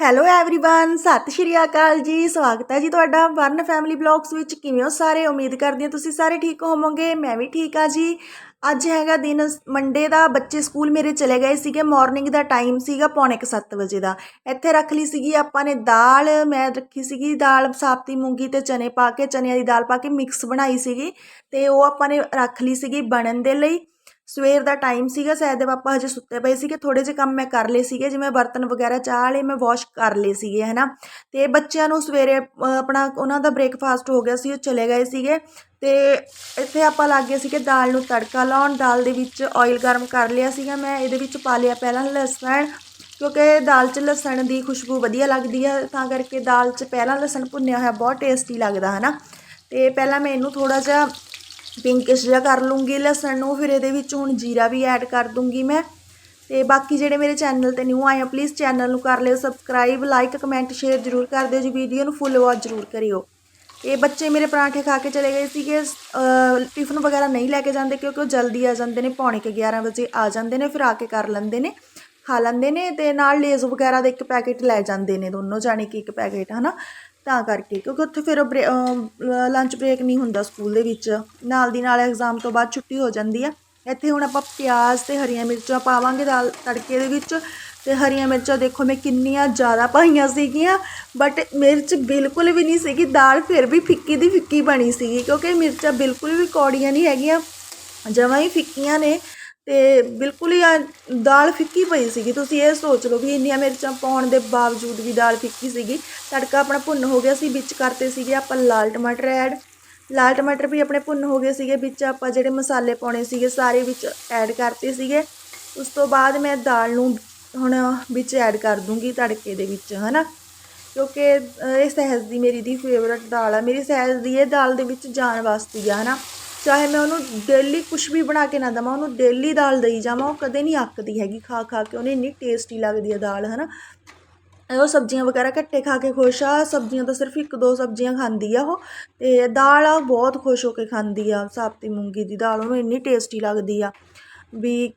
Hello everyone ਸਤਿ ਸ਼੍ਰੀ ਅਕਾਲ ਜੀ ਸਵਾਗਤ ਹੈ ਜੀ ਤੁਹਾਡਾ ਵਰਨ ਫੈਮਿਲੀ ਬਲੌਗਸ ਵਿੱਚ ਕਿਵੇਂ ਹੋ ਸਾਰੇ ਉਮੀਦ ਕਰਦੀ ਹਾਂ ਤੁਸੀਂ ਸਾਰੇ ਠੀਕ ਹੋਵੋਗੇ ਮੈਂ ਵੀ ਠੀਕ ਆ ਜੀ ਅੱਜ ਹੈਗਾ ਦਿਨ ਮੰਡੇ ਦਾ ਬੱਚੇ ਸਕੂਲ ਮੇਰੇ ਚਲੇ ਗਏ ਸੀਗੇ ਮਾਰਨਿੰਗ ਦਾ ਟਾਈਮ ਸੀਗਾ ਪੌਣੇ ਕੁ ਸੱਤ ਵਜੇ ਦਾ ਇੱਥੇ ਰੱਖ ਲਈ ਸੀਗੀ ਆਪਾਂ ਨੇ ਦਾਲ ਮੈਂ ਰੱਖੀ ਸੀਗੀ ਦਾਲ ਸਾਬਤੀ ਮੂੰਗੀ ਤੇ ਚਨੇ ਪਾ ਕੇ ਚਨਿਆਂ ਦੀ ਦਾਲ ਪਾ ਕੇ ਮਿਕਸ ਬਣਾਈ ਸੀਗੀ ਤੇ ਉਹ ਆਪਾਂ ਨੇ ਰੱਖ ਲਈ ਸੀਗੀ ਬਣਨ ਦੇ ਲਈ ਸਵੇਰ ਦਾ ਟਾਈਮ ਸੀਗਾ, ਸ਼ਾਇਦ ਪਾਪਾ ਹਜੇ ਸੁੱਤੇ ਪਏ ਸੀਗੇ ਥੋੜੇ ਜਿਹੇ ਕੰਮ ਮੈਂ ਕਰ ਲਏ ਸੀਗੇ, ਜਿਵੇਂ ਬਰਤਨ ਵਗੈਰਾ ਚਾਹ ਵਾਲੇ ਮੈਂ ਵਾਸ਼ ਕਰ ਲਏ ਸੀਗੇ, ਹਨਾ। ਤੇ ਬੱਚਿਆਂ ਨੂੰ ਸਵੇਰੇ ਆਪਣਾ ਉਹਨਾਂ ਦਾ ਬ੍ਰੇਕਫਾਸਟ ਹੋ ਗਿਆ ਸੀ, ਉਹ ਚਲੇ ਗਏ ਸੀਗੇ। ਤੇ ਇੱਥੇ ਆਪਾਂ ਲੱਗ ਗਏ ਸੀਗੇ ਦਾਲ ਨੂੰ ਤੜਕਾ ਲਾਉਣ, ਦਾਲ ਦੇ ਵਿੱਚ ਆਇਲ ਗਰਮ ਕਰ ਲਿਆ ਸੀਗਾ ਮੈਂ, ਇਹਦੇ ਵਿੱਚ ਪਾ ਲਿਆ ਪਹਿਲਾਂ ਲਸਣ, ਕਿਉਂਕਿ ਦਾਲ 'ਚ ਲਸਣ ਦੀ ਖੁਸ਼ਬੂ ਵਧੀਆ ਲੱਗਦੀ ਹੈ ਤਾਂ ਕਰਕੇ ਦਾਲ 'ਚ ਪਹਿਲਾਂ ਲਸਣ ਭੁੰਨਿਆ ਹੋਇਆ ਬਹੁਤ ਟੇਸਟੀ ਲੱਗਦਾ ਹੈ ਨਾ ਤੇ ਪਹਿਲਾਂ ਮੈਂ ਇਹਨੂੰ ਥੋੜਾ ਜਿਹਾ ਪਿੰਕਿਸ਼ ਜਿਹਾ ਕਰ ਲੂੰਗੀ, ਲਸਣ ਨੂੰ, ਫਿਰ ਇਹਦੇ ਵਿੱਚ ਹੁਣ ਜੀਰਾ ਵੀ ਐਡ ਕਰ ਦੂੰਗੀ ਮੈਂ। ਤੇ ਬਾਕੀ ਜਿਹੜੇ ਮੇਰੇ ਚੈਨਲ ਤੇ ਨਿਊ ਆਏ ਆ ਪਲੀਜ਼ ਚੈਨਲ ਨੂੰ ਕਰ ਲਿਓ ਸਬਸਕ੍ਰਾਈਬ ਲਾਈਕ ਕਮੈਂਟ ਸ਼ੇਅਰ ਜ਼ਰੂਰ ਕਰ ਦਿਓ ਜੀ। ਵੀਡੀਓ ਨੂੰ ਫੁੱਲ ਵਾਚ ਜ਼ਰੂਰ ਕਰਿਓ। ਇਹ ਬੱਚੇ ਮੇਰੇ ਪਰਾਂਠੇ ਖਾ ਕੇ ਚਲੇ ਗਏ ਸੀਗੇ। ਟਿਫਨ ਵਗੈਰਾ ਨਹੀਂ ਲੈ ਕੇ ਜਾਂਦੇ ਕਿਉਂਕਿ ਉਹ ਜਲਦੀ ਆ ਜਾਂਦੇ ਨੇ, ਪੌਣੇ ਕੁ 11 ਵਜੇ ਆ ਜਾਂਦੇ ਨੇ, ਫਿਰ ਆ ਕੇ ਕਰ ਲੈਂਦੇ ਨੇ, ਖਾ ਲੈਂਦੇ ਨੇ ਤੇ ਨਾਲ ਲੇਜ਼ ਵਗੈਰਾ ਦਾ ਇੱਕ ਪੈਕੇਟ ਲੈ ਜਾਂਦੇ ਨੇ ਦੋਨੋਂ ਜਾਣੇ ਕਿ ਇੱਕ ਪੈਕੇਟ ਹਨਾ? ਤਾਂ ਕਰਕੇ, ਕਿਉਂਕਿ ਉੱਥੇ ਫਿਰ ਲੰਚ ਬ੍ਰੇਕ ਨਹੀਂ ਹੁੰਦਾ ਸਕੂਲ ਦੇ ਵਿੱਚ। ਨਾਲ ਦੀ ਨਾਲ ਐਗਜ਼ਾਮ ਤੋਂ ਬਾਅਦ ਛੁੱਟੀ ਹੋ ਜਾਂਦੀ ਆ। ਇੱਥੇ ਹੁਣ ਆਪਾਂ ਪਿਆਜ਼ ਤੇ ਹਰੀਆਂ ਮਿਰਚਾਂ ਪਾਵਾਂਗੇ ਦਾਲ ਤੜਕੇ ਦੇ ਵਿੱਚ। ਤੇ ਹਰੀਆਂ ਮਿਰਚਾਂ ਦੇਖੋ ਮੈਂ ਕਿੰਨੀਆਂ ਜ਼ਿਆਦਾ ਪਾਈਆਂ ਸੀਗੀਆਂ ਬਟ ਮਿਰਚ ਬਿਲਕੁਲ ਵੀ ਨਹੀਂ ਸੀਗੀ, ਦਾਲ ਫਿਰ ਵੀ ਫਿੱਕੀ ਦੀ ਫਿੱਕੀ ਬਣੀ ਸੀਗੀ, ਕਿਉਂਕਿ ਮਿਰਚਾਂ ਬਿਲਕੁਲ ਵੀ ਕੌੜੀਆਂ ਨਹੀਂ ਹੈਗੀਆਂ। ਜਮਾਂ ਹੀ ਫਿੱਕੀਆਂ ਨੇ। ਅਤੇ ਬਿਲਕੁਲ ਹੀ ਐਂ ਦਾਲ ਫਿੱਕੀ ਪਈ ਸੀਗੀ। ਤੁਸੀਂ ਇਹ ਸੋਚ ਲਓ ਵੀ ਇੰਨੀਆਂ ਮਿਰਚਾਂ ਪਾਉਣ ਦੇ ਬਾਵਜੂਦ ਵੀ ਦਾਲ ਫਿੱਕੀ ਸੀਗੀ। ਤੜਕਾ ਆਪਣਾ ਭੁੰਨ ਹੋ ਗਿਆ ਸੀ, ਵਿੱਚ ਕਰਤੇ ਸੀਗੇ ਆਪਾਂ ਲਾਲ ਟਮਾਟਰ ਐਡ। ਲਾਲ ਟਮਾਟਰ ਵੀ ਆਪਣੇ ਭੁੰਨ ਹੋ ਗਏ ਸੀਗੇ, ਵਿੱਚ ਆਪਾਂ ਜਿਹੜੇ ਮਸਾਲੇ ਪਾਉਣੇ ਸੀਗੇ, ਸਾਰੇ ਵਿੱਚ ਐਡ ਕਰਤੇ ਸੀਗੇ। ਉਸ ਤੋਂ ਬਾਅਦ ਮੈਂ ਦਾਲ ਨੂੰ ਹੁਣ ਵਿੱਚ ਐਡ ਕਰ ਦੂੰਗੀ ਤੜਕੇ ਦੇ ਵਿੱਚ, ਹਨਾ? ਕਿਉਂਕਿ ਇਹ ਸਹਿਜ ਦੀ ਮੇਰੀ ਦੀ ਫੇਵਰਟ ਦਾਲ ਆ। ਮੇਰੀ ਸਹਿਜ ਦੀ ਇਹ ਦਾਲ ਦੇ ਵਿੱਚ ਜਾਨ ਵਾਸਤੀ ਆ, ਹਨਾ? ਚਾਹੇ ਮੈਂ ਉਹਨੂੰ ਡੇਲੀ ਕੁਛ ਵੀ ਬਣਾ ਕੇ ਨਾ ਦੇਵਾਂ, ਉਹਨੂੰ ਡੇਲੀ ਦਾਲ ਦੇਈ ਜਾਵਾਂ, ਉਹ ਕਦੇ ਨਹੀਂ ਅੱਕਦੀ ਹੈਗੀ ਖਾ ਖਾ ਕੇ, ਉਹਨੇ ਇੰਨੀ ਟੇਸਟੀ ਲੱਗਦੀ ਆ ਦਾਲ ਹੈ ਨਾ ਉਹ ਸਬਜ਼ੀਆਂ ਵਗੈਰਾ ਘੱਟੇ ਖਾ ਕੇ ਖੁਸ਼ ਆ, ਸਬਜ਼ੀਆਂ ਤਾਂ ਸਿਰਫ ਇੱਕ ਦੋ ਸਬਜ਼ੀਆਂ ਖਾਂਦੀ ਆ ਉਹ, ਤੇ ਦਾਲ ਆ ਬਹੁਤ ਖੁਸ਼ ਹੋ ਕੇ ਖਾਂਦੀ ਆ, ਸਾਬਤੀ ਮੂੰਗੀ ਦੀ ਦਾਲ, ਉਹਨੂੰ ਇੰਨੀ ਟੇਸਟੀ ਲੱਗਦੀ ਆ ਵੀ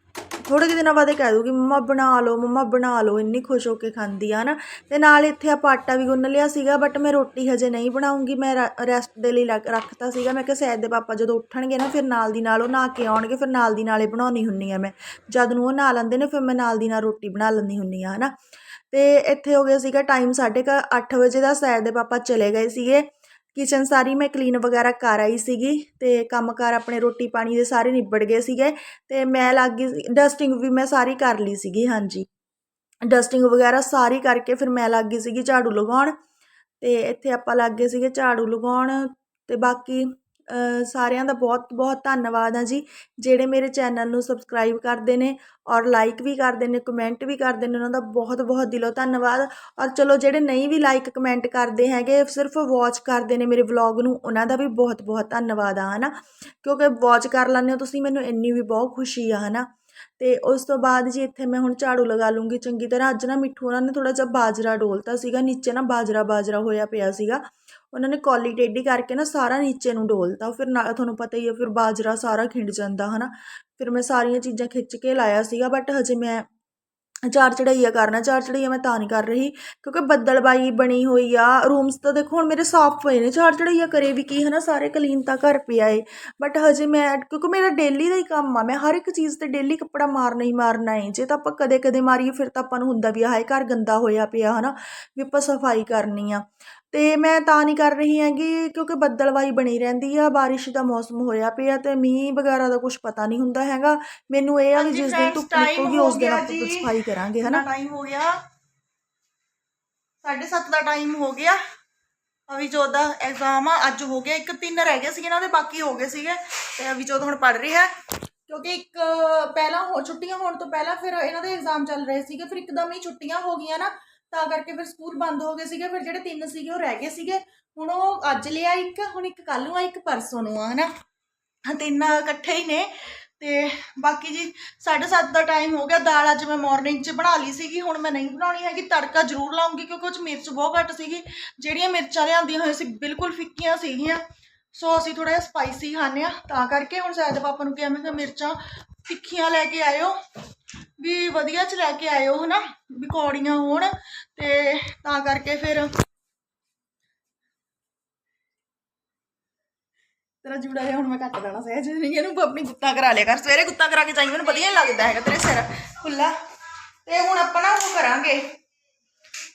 ਥੋੜੇ ਕੁ ਦਿਨਾਂ ਬਾਅਦ ਇਹ ਕਹਿ ਦੂਗੀ ਮੰਮਾ ਬਣਾ ਲਓ, ਮੰਮਾ ਬਣਾ ਲਓ, ਇੰਨੀ ਖੁਸ਼ ਹੋ ਕੇ ਖਾਂਦੀ ਆ ਨਾ। ਤੇ ਨਾਲ ਇੱਥੇ ਆਪਾਂ ਆਟਾ ਵੀ ਗੁੰਨ ਲਿਆ ਸੀਗਾ ਬਟ ਮੈਂ ਰੋਟੀ ਹਜੇ ਨਹੀਂ ਬਣਾਉਂਗੀ, ਮੈਂ ਰੈਸਟ ਦੇ ਲਈ ਲੱਗ- ਰੱਖਤਾ ਸੀਗਾ। ਮੈਂ ਕਿਹਾ ਸੈਦ ਦੇ ਪਾਪਾ ਜਦੋਂ ਉੱਠਣਗੇ ਨਾ, ਫਿਰ ਨਾਲ ਦੀ ਨਾਲ ਉਹ ਨਹਾ ਕੇ ਆਉਣਗੇ, ਫਿਰ ਨਾਲ ਦੀ ਨਾਲੇ ਬਣਾਉਣੀ ਹੁੰਨੀ ਆ ਮੈਂ। ਜਦ ਨੂੰ ਉਹ ਨਹਾ ਲੈਂਦੇ ਨੇ, ਫਿਰ ਮੈਂ ਨਾਲ ਦੀ ਨਾਲ ਰੋਟੀ ਬਣਾ ਲੈਂਦੀ ਹੁੰਨੀ ਆ, ਹਨਾ। ਤੇ ਇੱਥੇ ਹੋ ਗਿਆ ਸੀਗਾ ਟਾਈਮ ਸਾਢੇ ਕੁ ਅੱਠ ਵਜੇ ਦਾ, ਸੈਦ ਦੇ ਪਾਪਾ ਚਲੇ ਗਏ ਸੀਗੇ। ਕਿਚਨ ਸਾਰੀ ਮੈਂ ਕਲੀਨ ਵਗੈਰਾ ਕਰ ਆਈ ਸੀਗੀ ਅਤੇ ਕੰਮ ਕਾਰ ਆਪਣੇ ਰੋਟੀ ਪਾਣੀ ਦੇ ਸਾਰੇ ਨਿਬੜ ਗਏ ਸੀਗੇ ਅਤੇ ਮੈਂ ਲੱਗ ਗਈ ਡਸਟਿੰਗ ਵੀ ਮੈਂ ਸਾਰੀ ਕਰ ਲਈ ਸੀਗੀ, ਹਾਂਜੀ। ਡਸਟਿੰਗ ਵਗੈਰਾ ਸਾਰੀ ਕਰਕੇ ਫਿਰ ਮੈਂ ਲੱਗ ਗਈ ਸੀਗੀ ਝਾੜੂ ਲਗਾਉਣ ਅਤੇ ਇੱਥੇ ਆਪਾਂ ਲੱਗ ਗਏ ਸੀਗੇ ਝਾੜੂ ਲਗਾਉਣ ਅਤੇ ਬਾਕੀ ਸਾਰਿਆਂ ਦਾ ਬਹੁਤ ਬਹੁਤ ਧੰਨਵਾਦ ਆ ਜੀ। ਜਿਹੜੇ ਮੇਰੇ ਚੈਨਲ ਨੂੰ ਸਬਸਕ੍ਰਾਈਬ ਕਰਦੇ ਨੇ ਔਰ ਲਾਈਕ ਵੀ ਕਰਦੇ ਨੇ ਕਮੈਂਟ ਵੀ ਕਰਦੇ ਨੇ, ਉਹਨਾਂ ਦਾ ਬਹੁਤ ਬਹੁਤ ਦਿਲੋਂ ਧੰਨਵਾਦ। ਔਰ ਚਲੋ ਜਿਹੜੇ ਨਹੀਂ ਵੀ ਲਾਈਕ ਕਮੈਂਟ ਕਰਦੇ ਹੈਗੇ, ਸਿਰਫ ਵਾਚ ਕਰਦੇ ਨੇ ਮੇਰੇ ਵਲੌਗ ਨੂੰ, ਉਹਨਾਂ ਦਾ ਵੀ ਬਹੁਤ ਬਹੁਤ ਧੰਨਵਾਦ ਆ, ਹਨਾ। ਕਿਉਂਕਿ ਵਾਚ ਕਰ ਲੈਂਦੇ ਹੋ ਤੁਸੀਂ, ਮੈਨੂੰ ਇੰਨੀ ਵੀ ਬਹੁਤ ਖੁਸ਼ੀ ਆ, ਹਨਾ। ਤੇ ਉਸ ਤੋਂ ਬਾਅਦ ਜੀ ਇੱਥੇ ਮੈਂ ਹੁਣ ਝਾੜੂ ਲਗਾ ਲੂੰਗੀ ਚੰਗੀ ਤਰ੍ਹਾਂ। ਅੱਜ ਨਾ ਮਿੱਠੂ ਉਹਨਾਂ ਨੇ ਥੋੜਾ ਜਿਹਾ ਬਾਜਰਾ ਡੋਲਤਾ ਸੀਗਾ, ਨੀਚੇ ਨਾ ਬਾਜਰਾ ਬਾਜਰਾ ਹੋਇਆ ਪਿਆ ਸੀਗਾ। ਉਹਨਾਂ ਨੇ ਕੌਲੀ ਟੇਢੀ ਕਰਕੇ ਨਾ ਸਾਰਾ ਨੀਚੇ ਨੂੰ ਡੋਲਤਾ। ਫਿਰ ਨਾ, ਤੁਹਾਨੂੰ ਪਤਾ ਹੀ ਹੈ ਫਿਰ ਬਾਜਰਾ ਸਾਰਾ ਖਿੰਡ ਜਾਂਦਾ, ਹਨਾ। ਫਿਰ ਮੈਂ ਸਾਰੀਆਂ ਚੀਜ਼ਾਂ ਖਿੱਚ ਕੇ ਲਾਇਆ ਸੀਗਾ ਬਟ ਹਜੇ ਮੈਂ ਚਾਰ ਚੜਈਆ ਕਰਨਾ ਚਾਰ ਚੜਈਆ ਮੈਂ ਤਾਂ ਨਹੀਂ ਕਰ ਰਹੀ, ਕਿਉਂਕਿ ਬੱਦਲਬਾਈ ਬਣੀ ਹੋਈ ਆ ਰੂਮਸ ਤਾਂ ਦੇਖੋ ਹੁਣ ਮੇਰੇ ਸਾਫ਼ ਪਏ ਨੇ ਚਾਰ ਚੜਈਆ ਕਰੇ ਵੀ ਕੀ, ਹਨਾ, ਸਾਰੇ ਕਲੀਨ ਤਾਂ ਘਰ ਪਿਆ ਏ। ਬਟ ਹਜੇ ਮੈਂ, ਕਿਉਂਕਿ ਮੇਰਾ ਡੇਲੀ ਦਾ ਹੀ ਕੰਮ ਆ, ਮੈਂ ਹਰ ਇੱਕ ਚੀਜ਼ ਤੇ ਡੇਲੀ ਕੱਪੜਾ ਮਾਰਨਾ ਹੀ ਮਾਰਨਾ ਏ। ਜੇ ਤਾਂ ਆਪਾਂ ਕਦੇ ਕਦੇ ਮਾਰੀਏ, ਫਿਰ ਤਾਂ ਆਪਾਂ ਨੂੰ ਹੁੰਦਾ ਵੀ, ਆਹ ਘਰ ਗੰਦਾ ਹੋਇਆ ਪਿਆ, ਹਨਾ, ਵੀ ਆਪਾਂ ਸਫ਼ਾਈ ਕਰਨੀ ਆ। ਤੇ ਮੈਂ ਤਾਂ ਨਹੀਂ ਕਰ ਰਹੀ ਹੈਗੀ ਕਿਉਂਕਿ ਬੱਦਲਵਾਈ ਬਣੀ ਰਹਿੰਦੀ ਆ ਬਾਰਿਸ਼ ਦਾ ਮੌਸਮ ਹੋਇਆ ਪਿਆ ਤੇ ਮੀਂਹ ਵਗੈਰਾ ਦਾ ਕੁਝ ਪਤਾ ਨਹੀਂ ਹੁੰਦਾ ਹੈਗਾ। ਮੈਨੂੰ ਇਹ ਆ ਵੀ ਜਿਸ ਦਿਨ ਧੁੱਪ ਨਿਕਲੂਗੀ ਉਸ ਦਿਨ ਆਪਾਂ। ਸਫ਼ਾਈ ਕਰਾਂਗੇ ਹਨਾ? ਟਾਈਮ ਹੋ ਗਿਆ। 7:30 ਦਾ ਟਾਈਮ ਹੋ ਗਿਆ। ਅਵਿਜੋਤ ਦਾ ਐਗਜ਼ਾਮ ਆ ਅੱਜ ਹੋ ਗਿਆ। ਇੱਕ ਤਿੰਨ ਰਹਿ ਗਏ ਸੀ ਇਹਨਾਂ ਦੇ ਬਾਕੀ ਹੋ ਗਏ ਸੀਗੇ। ਤੇ ਅਵਿਜੋਤ ਹੁਣ ਪੜ ਰਹੀ। ਹੈ ਕਿਉਂਕਿ ਇੱਕ ਪਹਿਲਾਂ ਹੋ ਛੁੱਟੀਆਂ ਹੋਣ ਤੋਂ ਪਹਿਲਾਂ ਫਿਰ ਇਹਨਾਂ ਦੇ ਐਗਜ਼ਾਮ ਚੱਲ ਰਹੇ ਸੀਗੇ। ਫਿਰ ਇੱਕਦਮ ਹੀ ਛੁੱਟੀਆਂ ਹੋ ਗਈਆਂ ਨਾ। ਤਾਂ ਕਰਕੇ ਫਿਰ ਸਕੂਲ ਬੰਦ ਹੋ ਗਏ ਸੀਗੇ, ਫਿਰ ਜਿਹੜੇ ਤਿੰਨ ਸੀਗੇ ਉਹ ਰਹਿ ਗਏ ਸੀਗੇ। ਹੁਣ ਉਹ ਅੱਜ ਲਿਆ ਇੱਕ, ਹੁਣ ਇੱਕ ਕੱਲ ਨੂੰ ਆ, ਇੱਕ ਪਰਸੋਂ ਨੂੰ ਆ, ਹਨਾ? ਹਾਂ, ਤਿੰਨ ਇਕੱਠੇ ਹੀ ਨੇ। ਤੇ ਬਾਕੀ ਜੀ 7:30 ਦਾ ਟਾਈਮ ਹੋ ਗਿਆ। ਦਾਲ ਅੱਜ ਮੈਂ ਮਾਰਨਿੰਗ 'ਚ ਬਣਾ ਲਈ ਸੀਗੀ, ਹੁਣ ਮੈਂ ਨਹੀਂ ਬਣਾਉਣੀ ਹੈਗੀ। ਤੜਕਾ ਜ਼ਰੂਰ ਲਾਉਂਗੀ, ਕਿਉਂਕਿ ਉਹ 'ਚ ਮਿਰਚ ਬਹੁਤ ਘੱਟ ਸੀਗੀ। ਜਿਹੜੀਆਂ ਮਿਰਚਾਂ ਲਿਆਂਦੀਆਂ ਹੋਈਆਂ ਸੀ, ਬਿਲਕੁਲ ਫਿੱਕੀਆਂ ਸੀਗੀਆਂ। ਸੋ ਅਸੀਂ ਥੋੜਾ ਜਿਹਾ ਸਪਾਈਸੀ ਖਾਂਦੇ ਆ ਤਾਂ ਕਰਕੇ ਹੁਣ ਸ਼ਾਇਦ ਪਾਪਾ ਨੂੰ ਕਿਹਾ, ਮੈਂ ਕਿ ਮਿਰਚਾਂ ਤਿੱਖੀਆਂ ਲੈ ਕੇ ਆਇਓ। ਵੀ ਵਧੀਆ ਚ ਲੈ ਕੇ ਆਇਓ, ਹਨਾ? ਵੀ ਕੌੜੀਆਂ ਹੋਣ ਤੇ ਤਾਂ ਕਰਕੇ ਫਿਰ ਤੇਰਾ ਜੂੜਾ ਜਿਹਾ ਹੁਣ ਮੈਂ ਕੱਟ ਦੇਣਾ ਸਹਿਜ। ਨਹੀਂ, ਇਹਨੂੰ ਆਪਣੀ ਗੁੱਤਾਂ ਕਰਾ ਲਿਆ ਕਰ। ਸਵੇਰੇ ਗੁੱਤਾ ਕਰਾ ਕੇ ਜਾਈ, ਮੈਨੂੰ ਵਧੀਆ ਨਹੀਂ ਲੱਗਦਾ ਹੈਗਾ ਤੇਰੇ ਸਿਰ। ਖੁੱਲਾ ਤੇ ਹੁਣ ਆਪਾਂ ਨਾ ਉਹ ਕਰਾਂਗੇ।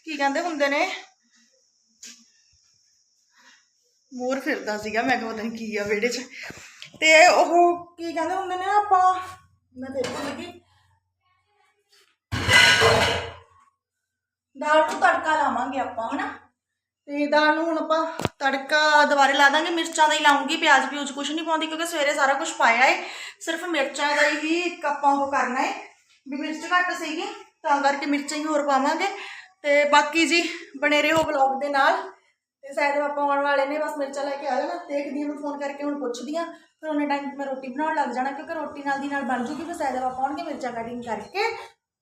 ਕੀ ਕਹਿੰਦੇ ਹੁੰਦੇ ਨੇ? ਮੋਰ ਫਿਰਦਾ ਸੀਗਾ, ਮੈਂ ਕਿਹਾ ਪਤਾ ਨਹੀਂ ਕੀ ਆ ਵਿਹੜੇ 'ਚ। ਤੇ ਉਹ ਕੀ ਕਹਿੰਦੇ ਹੁੰਦੇ ਨੇ ਆਪਾਂ? ਮੈਂ ਤੇਰੇ ਕੋਲ ਲੱਗੀ। ਦਾਲ ਨੂੰ ਤੜਕਾ ਲਾਵਾਂਗੇ ਆਪਾਂ, ਹਨਾ? ਤੇ ਦਾਲ ਨੂੰ ਹੁਣ ਆਪਾਂ ਤੜਕਾ ਦੁਬਾਰੇ ਲਾ ਦਾਂਗੇ। ਮਿਰਚਾਂ ਦਾ ਹੀ ਲਾਉਂਗੀ, ਪਿਆਜ਼ ਪਿਊਜ਼ ਕੁਝ ਨਹੀਂ ਪਾਉਂਦੀ, ਕਿਉਂਕਿ ਸਵੇਰੇ ਸਾਰਾ ਕੁਝ ਪਾਇਆ ਏ। ਸਿਰਫ ਮਿਰਚਾਂ ਦਾ ਹੀ ਇੱਕ ਆਪਾਂ ਉਹ ਕਰਨਾ ਏ। ਵੀ ਮਿਰਚ ਘੱਟ ਸੀਗੀ, ਤਾਂ ਕਰਕੇ ਮਿਰਚਾਂ ਹੀ ਹੋਰ ਪਾਵਾਂਗੇ। ਤੇ ਬਾਕੀ ਜੀ ਬਣੇ ਰਹੋ ਵਲੌਗ ਦੇ ਨਾਲ। ਤੇ ਸ਼ਾਇਦ ਆਪਾਂ ਆਉਣ ਵਾਲੇ ਨੇ, ਬਸ ਮਿਰਚਾਂ ਲੈ ਕੇ ਆ ਜਾਣਾ। ਦੇਖਦੀ ਹਾਂ ਮੈਂ ਫੋਨ ਕਰਕੇ ਹੁਣ ਪੁੱਛਦੀ ਹਾਂ, ਫਿਰ ਉਹਨੇ ਟਾਈਮ ਮੈਂ ਰੋਟੀ ਬਣਾਉਣ ਲੱਗ ਜਾਣਾ, ਕਿਉਂਕਿ ਰੋਟੀ ਨਾਲ ਦੀ ਨਾਲ ਬਣ ਜੂਗੀ, ਫਿਰ ਸ਼ਾਇਦ ਆਪਾਂ ਆਉਣਗੇ ਮਿਰਚਾਂ ਕਟਿੰਗ ਕਰਕੇ।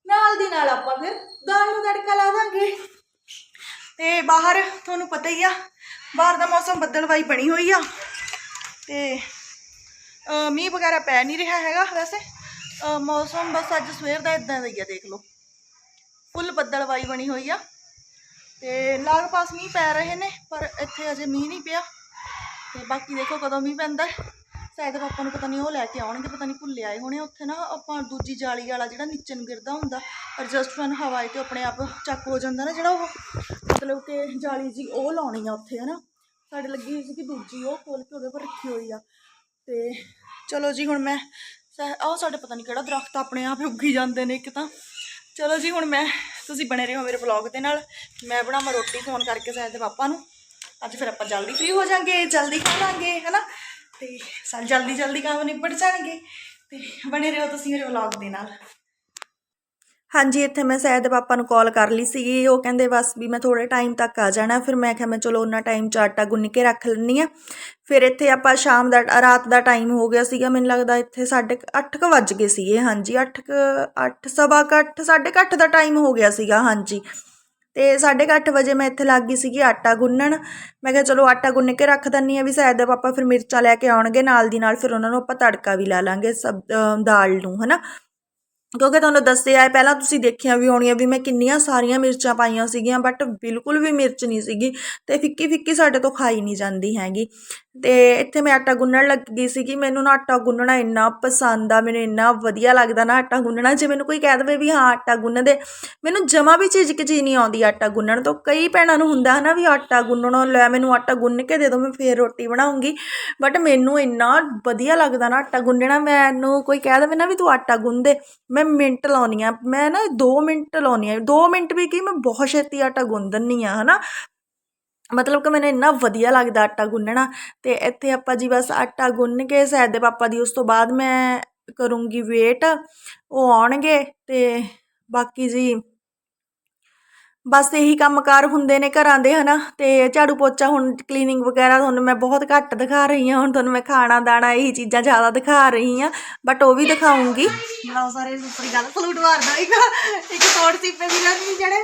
ਨਾਲ ਦੀ ਨਾਲ ਆਪਾਂ ਫਿਰ ਦਾਲ ਨੂੰ ਤੜਕਾ ਲਾ ਦਾਂਗੇ। ਤੇ ਬਾਹਰ ਤੁਹਾਨੂੰ ਪਤਾ ਹੀ ਆ, ਬਾਹਰ ਦਾ ਮੌਸਮ ਬੱਦਲਵਾਈ ਬਣੀ ਹੋਈ ਆ। ਤੇ ਮੀਂਹ ਵਗੈਰਾ ਪੈ ਨਹੀਂ ਰਿਹਾ ਹੈਗਾ ਵੈਸੇ। ਮੌਸਮ ਬਸ ਅੱਜ ਸਵੇਰ ਦਾ ਇਦਾਂ ਦਾ ਹੀ ਆ, ਦੇਖ ਲਓ। ਫੁੱਲ ਬੱਦਲਵਾਈ ਬਣੀ ਹੋਈ ਆ। ਤੇ ਲਾਗ ਪਾਸ ਮੀਂਹ ਪੈ ਰਹੇ ਨੇ, ਪਰ ਇੱਥੇ ਅਜੇ ਮੀਂਹ ਨਹੀਂ ਪਿਆ। ਤੇ ਬਾਕੀ ਦੇਖੋ ਕਦੋਂ ਮੀਂਹ ਪੈਂਦਾ ਹੈ। ਸ਼ਾਇਦ ਪਾਪਾ ਨੂੰ ਪਤਾ ਨਹੀਂ ਉਹ ਲੈ ਕੇ ਆਉਣਗੇ, ਪਤਾ ਨਹੀਂ ਭੁੱਲੇ ਆਏ ਹੋਣੇ ਉੱਥੇ ਨਾ। ਆਪਾਂ ਦੂਜੀ ਜਾਲੀ ਵਾਲਾ ਜਿਹੜਾ ਨੀਚੇ ਨੂੰ ਗਿਰਦਾ ਹੁੰਦਾ ਐਡਜਸਟਮੈਂਟ ਹਵਾਏ ਤੇ ਆਪਣੇ ਆਪ ਚੱਕ ਹੋ ਜਾਂਦਾ ਨਾ ਜਿਹੜਾ ਉਹ। ਮਤਲਬ ਕਿ ਜਾਲੀ ਜੀ ਉਹ ਲਾਉਣੀ ਆ ਉੱਥੇ, ਹਨਾ। ਸਾਡੇ ਲੱਗੀ ਹੋਈ ਸੀ ਕਿ ਦੂਜੀ, ਉਹ ਖੋਲ ਕੇ ਉਹਦੇ ਪਰ ਰੱਖੀ ਹੋਈ ਆ। ਤੇ ਚਲੋ ਜੀ, ਹੁਣ ਮੈਂ ਆਹ ਸਾਡੇ ਪਤਾ ਨਹੀਂ ਕਿਹੜਾ ਦਰਖਤ ਆਪਣੇ ਆਪ ਹੀ ਉੱਗੀ ਜਾਂਦੇ ਨੇ ਇੱਕ ਤਾਂ। ਚਲੋ ਜੀ, ਹੁਣ ਮੈਂ, ਤੁਸੀਂ ਬਣੇ ਰਹੋ ਮੇਰੇ ਵਲੌਗ ਦੇ ਨਾਲ। ਮੈਂ ਬਣਾਵਾਂ ਰੋਟੀ ਫੋਨ ਕਰਕੇ ਸਾਇਦ ਦੇ ਪਾਪਾ ਨੂੰ। ਅੱਜ ਫਿਰ ਆਪਾਂ ਜਲਦੀ ਫ੍ਰੀ ਹੋ ਜਾਾਂਗੇ, ਜਲਦੀ ਖਾ ਲਾਂਗੇ, ਹਨਾ? ਤੇ ਸਾਰੇ ਜਲਦੀ ਜਲਦੀ ਕੰਮ ਨਿਬੜ ਜਾਣਗੇ। ਤੇ ਬਣੇ ਰਹੋ ਤੁਸੀਂ ਮੇਰੇ ਵਲੌਗ ਦੇ ਨਾਲ। ਹਾਂਜੀ, ਇੱਥੇ ਮੈਂ ਸੈਦ ਪਾਪਾ ਨੂੰ ਕਾਲ ਕਰ ਲਈ ਸੀਗੀ। ਉਹ ਕਹਿੰਦੇ, ਬਸ ਵੀ ਮੈਂ ਥੋੜੇ ਟਾਈਮ ਤੱਕ ਆ ਜਾਣਾ। ਫਿਰ ਮੈਂ ਕਿਹਾ, ਮੈਂ ਚਲੋ ਉਹਨਾਂ ਟਾਈਮ 'ਚ ਆਟਾ ਗੁੰਨ ਕੇ ਰੱਖ ਲੈਂਦੀ ਆ ਫਿਰ ਇੱਥੇ ਆਪਾਂ ਸ਼ਾਮ ਦਾ, ਰਾਤ ਦਾ ਟਾਈਮ ਹੋ ਗਿਆ ਸੀਗਾ। ਮੈਨੂੰ ਲੱਗਦਾ ਇੱਥੇ ਸਾਢੇ ਕੁ- ਅੱਠ ਕੁ ਵੱਜ ਗਏ ਸੀਗੇ। ਹਾਂਜੀ, ਅੱਠ ਕੁ, ਅੱਠ, ਸਵਾ ਕੁ ਅੱਠ, ਸਾਢੇ ਕੁ ਅੱਠ ਦਾ ਟਾਈਮ ਹੋ ਗਿਆ ਸੀਗਾ। ਹਾਂਜੀ। ਤੇ ਸਾਢੇ ਕੁ ਅੱਠ ਵਜੇ ਮੈਂ ਇੱਥੇ ਲੱਗ ਗਈ ਸੀਗੀ ਆਟਾ ਗੁੰਨਣ। ਮੈਂ ਕਿਹਾ, ਚਲੋ ਆਟਾ ਗੁੰਨ ਕੇ ਰੱਖ ਦਿੰਨੀ ਆ ਵੀ ਸ਼ਾਇਦ ਦੇ ਪਾਪਾ ਫਿਰ ਮਿਰਚਾਂ ਲੈ ਕੇ ਆਉਣਗੇ ਨਾਲ ਦੀ ਨਾਲ। ਫਿਰ ਉਹਨਾਂ ਨੂੰ ਆਪਾਂ ਤੜਕਾ ਵੀ ਲਾ ਲਾਂਗੇ ਸਬ ਦਾਲ ਨੂੰ, ਹਨਾ? ਕਿਉਂਕਿ ਤੁਹਾਨੂੰ ਦੱਸਿਆ ਹੈ, ਪਹਿਲਾਂ ਤੁਸੀਂ ਦੇਖਿਆ ਵੀ ਹੋਣੀਆਂ ਵੀ ਮੈਂ ਕਿੰਨੀਆਂ ਸਾਰੀਆਂ ਮਿਰਚਾਂ ਪਾਈਆਂ ਸੀਗੀਆਂ ਬਟ ਬਿਲਕੁਲ ਵੀ ਮਿਰਚ ਨਹੀਂ ਸੀਗੀ ਅਤੇ ਫਿੱਕੀ ਫਿੱਕੀ ਸਾਡੇ ਤੋਂ ਖਾਈ ਨਹੀਂ ਜਾਂਦੀ ਹੈਗੀ। ਅਤੇ ਇੱਥੇ ਮੈਂ ਆਟਾ ਗੁੰਨਣ ਲੱਗੀ ਸੀਗੀ। ਮੈਨੂੰ ਨਾ ਆਟਾ ਗੁੰਨਣਾ ਇੰਨਾ ਪਸੰਦ ਆ, ਮੈਨੂੰ ਇੰਨਾ ਵਧੀਆ ਲੱਗਦਾ ਨਾ ਆਟਾ ਗੁੰਨਣਾ। ਜੇ ਮੈਨੂੰ ਕੋਈ ਕਹਿ ਦੇਵੇ ਵੀ ਹਾਂ ਆਟਾ ਗੁੰਨ ਦੇ, ਮੈਨੂੰ ਜਮਾ ਵੀ ਝਿਜਕ ਜੀ ਨਹੀਂ ਆਉਂਦੀ ਆਟਾ ਗੁੰਨਣ ਤੋਂ। ਕਈ ਭੈਣਾਂ ਨੂੰ ਹੁੰਦਾ ਹੈ ਨਾ ਵੀ ਆਟਾ ਗੁੰਨਣੋਂ ਲੈ ਮੈਨੂੰ ਆਟਾ ਗੁੰਨ ਕੇ ਦੇ ਦਿਓ ਮੈਂ ਫੇਰ ਰੋਟੀ ਬਣਾਉਂਗੀ। ਬਟ ਮੈਨੂੰ ਇੰਨਾ ਵਧੀਆ ਲੱਗਦਾ ਨਾ ਆਟਾ ਗੁੰਨਣਾ, ਮੈਨੂੰ ਕੋਈ ਕਹਿ ਦੇਵੇ ਨਾ ਵੀ ਤੂੰ ਆਟਾ ਗੁੰਨ ਦੇ। ਮੈਂ ਮਿੰਟ ਲਾਉਣੀ ਆ, ਮੈਂ ਨਾ 2 ਮਿੰਟ ਲਾਉਣੀ ਆ। 2 ਮਿੰਟ ਵੀ ਕੀ, ਮੈਂ ਬਹੁਤ ਛੇਤੀ ਆਟਾ ਗੁੰਨ ਦਿੰਨੀ ਆ, ਹਨਾ। ਮਤਲਬ ਕਿ ਮੈਨੂੰ ਇੰਨਾ ਵਧੀਆ ਲੱਗਦਾ ਆਟਾ ਗੁੰਨਣਾ ਤੇ ਇੱਥੇ ਆਪਾਂ ਜੀ ਬਸ ਆਟਾ ਗੁੰਨ ਕੇ ਸ਼ਾਇਦ ਦੇ ਪਾਪਾ ਦੀ ਉਸ ਤੋਂ ਬਾਅਦ ਮੈਂ ਕਰੂੰਗੀ ਵੇਟ ਉਹ ਆਉਣਗੇ ਤੇ ਬਾਕੀ ਜੀ ਬਸ ਇਹੀ ਕੰਮਕਾਰ ਹੁੰਦੇ ਨੇ ਘਰਾਂ ਦੇ, ਹਨਾ? ਤੇ ਝਾੜੂ ਪੋਚਾ ਹੁਣ ਕਲੀਨਿੰਗ ਵਗੈਰਾ ਤੁਹਾਨੂੰ ਮੈਂ ਬਹੁਤ ਘੱਟ ਦਿਖਾ ਰਹੀ ਹਾਂ, ਹੁਣ ਤੁਹਾਨੂੰ ਮੈਂ ਖਾਣਾ ਦਾਣਾ ਇਹੀ ਚੀਜ਼ਾਂ ਜ਼ਿਆਦਾ ਦਿਖਾ ਰਹੀ ਹਾਂ ਬਟ ਉਹ ਵੀ ਦਿਖਾਉਂਗੀ। ਬਣਾਓ ਸਾਰੇ ਸੁਪਰੀ ਗੱਲ ਸਲੂਟ ਮਾਰਦਾ ਇੱਕ ਇੱਕ ਕੋਟ ਸੀਪੇ ਵੀਰਾਂ ਦੀ ਜਿਹੜੇ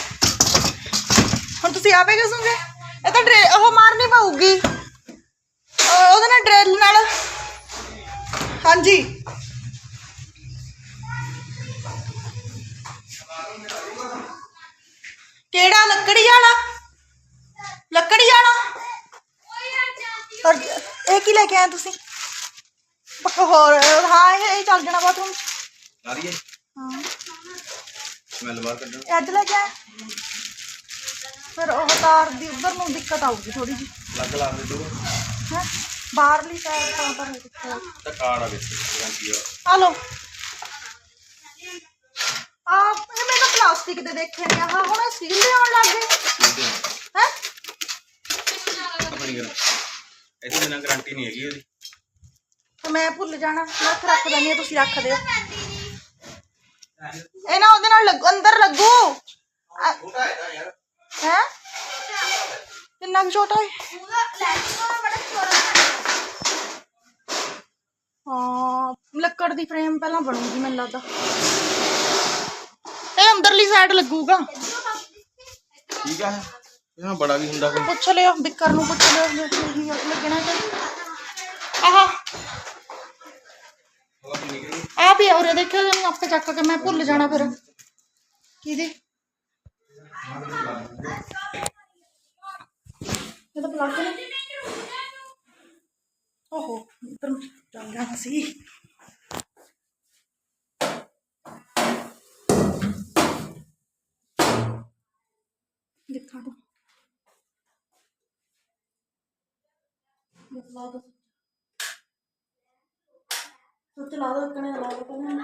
ਹੁਣ ਤੁਸੀਂ ਆਪੇ ਘਸੋਗੇ ਇਹ ਤਾਂ ਡਰੇ ਉਹ ਮਾਰਨੀ ਪਊਗੀ। ਉਹਦੇ ਨਾਲ ਡਰਿਲ ਨਾਲ। ਹਾਂਜੀ। ਕਿਹੜਾ? ਲੱਕੜੀ ਵਾਲਾ? ਲੱਕੜੀ ਵਾਲਾ? ਇਹ ਕੀ ਲੈ ਕੇ ਆਏ ਤੁਸੀਂ? ਹੋਰ ਹਾਂ ਇਹ ਚੱਲ ਜਾਣਾ ਬਾਥਰੂਮ ਲਾ ਰਹੀ ਹੈ। ਹਾਂ ਸਮੈਲ ਬਾਹਰ ਕੱਢਣਾ। ਇਹ ਅੱਜ ਲੈ ਕੇ ਆਏ? ਫਿਰ ਉਹ ਤਾਰ ਦੀ ਉੱਧਰ ਨੂੰ ਦਿੱਕਤ ਆਊਗੀ ਥੋੜੀ ਜੀ ਲੱਗ ਲਾ ਦੇ ਦੋ ਹੈ? ਬਾਹਰਲੀ ਸਾਈਡ ਤਾਂ ਤਾਂ ਦਿੱਕਤ ਤਾਂ ਕਾੜ ਆ ਵਿੱਚ ਕੀ ਆ? ਲੋ ਮੈਂ ਭੁੱਲ ਜਾਣਾ। ਮੈਂ ਉੱਥੇ ਰੱਖ ਦਿੰਦੀ ਹਾਂ ਤੁਸੀਂ ਰੱਖ ਦਿਓ। ਇਹ ਨਾ ਉਹਦੇ ਨਾਲ ਅੰਦਰ ਲੱਗੂ। ਹੈ ਕਿੰਨਾ ਕੁ ਛੋਟਾ ਹੈ ਹਾਂ ਲੱਕੜ ਦੀ ਫਰੇਮ ਪਹਿਲਾਂ ਬਣੂਗੀ ਮੈਨੂੰ ਲੱਗਦਾ। ਇਹ ਅੰਦਰਲੀ ਸਾਈਡ ਲੱਗੂਗਾ। ਠੀਕ ਆ। ਇਹਨਾਂ ਬੜਾ ਵੀ ਹੁੰਦਾ ਕੋਈ। ਪੁੱਛ ਲਿਓ ਬਿੱਕਰ ਨੂੰ ਪੁੱਛ ਲਿਓ ਜੇ ਕੀ ਲੱਗਣਾ ਚਾਹੀਦਾ ਆਹਾ। ਆ ਵੀ ਔਰੇ ਦੇਖਿਓ ਇਹਨੂੰ ਆਪੇ ਚੱਕ ਕੇ ਮੈਂ ਭੁੱਲ ਜਾਣਾ ਫਿਰ। ਕਿਹਦੇ? ਤਾਂ ਪਲੱਗ ਨੇ ਓਹੋ ਇੱਧਰ ਜਾਣਾ ਸੀ। ਦਿਖਾ ਦੋ ਲਾ ਦੋ। ਸੁੱਚ ਲਾ ਦੋ ਕਣੇ ਲਾ ਦੋ ਕਣੇ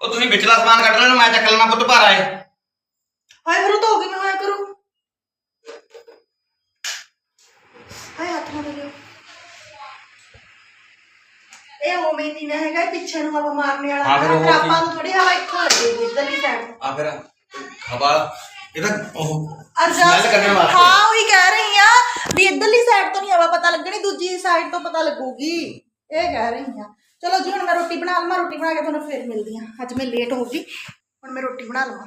ਉਹ ਤੁਸੀਂ ਵਿਚਲਾ ਸਮਾਨ ਕੱਢ ਲੈਣਾ ਮੈਂ ਚੱਕ ਲੈਣਾ ਪੁੱਤ ਭਾਰ ਆਏ ਹਾਏ ਫਿਰ ਉਹ ਤਾਂ ਹੋ ਗਈ ਮੈਂ ਹੋਇਆ ਕਰੂ ਹਾਏ ਹੱਥ ਨਾਲ ਲਿਓ ਇਹ ਉਵੇਂ ਨਾ ਹੈਗਾ ਇਹ ਪਿੱਛੇ ਨੂੰ ਹਵਾ ਮਾਰਨੇ ਵਾਲਾ। ਹਾਂ, ਫਿਰ ਉਹ ਫਿਰ ਆਪਾਂ ਨੂੰ ਥੋੜੀ ਹਵਾ ਇੱਥੋਂ ਲੱਗੇਗੀ ਇੱਧਰਲੀ ਸਾਈਡ ਆ ਫਿਰ ਹਵਾ ਇਹਦਾ ਉਹ ਅਰਜਾ smell ਕਰਨੇ ਵਾਸਤੇ। ਹਾਂ ਉਹੀ ਕਹਿ ਰਹੀ ਆ ਵੀ ਇੱਧਰਲੀ ਸਾਈਡ ਤੋਂ ਨਹੀਂ ਹਵਾ ਪਤਾ ਲੱਗਣੀ ਦੂਜੀ ਸਾਈਡ ਤੋਂ ਪਤਾ ਲੱਗੂਗੀ। ਇਹ ਕਹਿ ਰਹੀ ਆ। ਚਲੋ ਜੀ ਹੁਣ ਮੈਂ ਰੋਟੀ ਬਣਾ ਲਵਾਂ ਰੋਟੀ ਬਣਾ ਕੇ ਤੁਹਾਨੂੰ ਫੇਰ ਮਿਲਦੀ ਆ। ਅੱਜ ਮੈਂ ਲੇਟ ਹੋ ਗਈ ਹੁਣ ਮੈਂ ਰੋਟੀ ਬਣਾ ਲਵਾਂ।